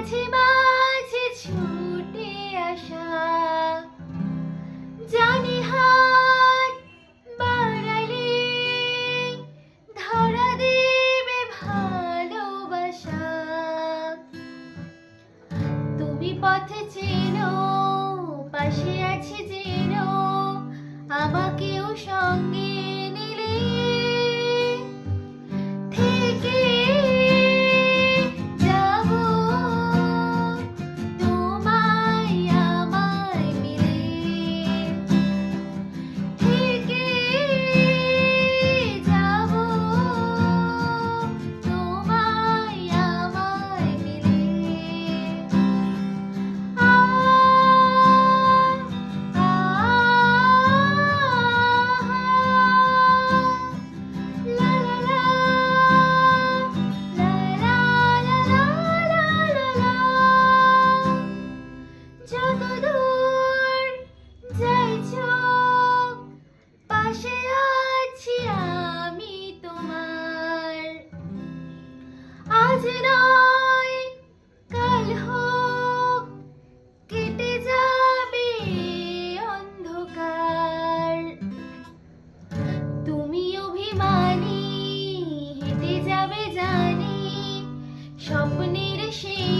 মাঝে মাঝে ছুটে আসা। জানি হাত বাড়ালে, ধরা দেবে ভালোবাসা। তুমি পথে চেনো, পাশে আছি যে আজ নয় যাবে অন্ধকার। তুমি অভিমানী হেঁটে যাবে জানি স্বপ্নের সেই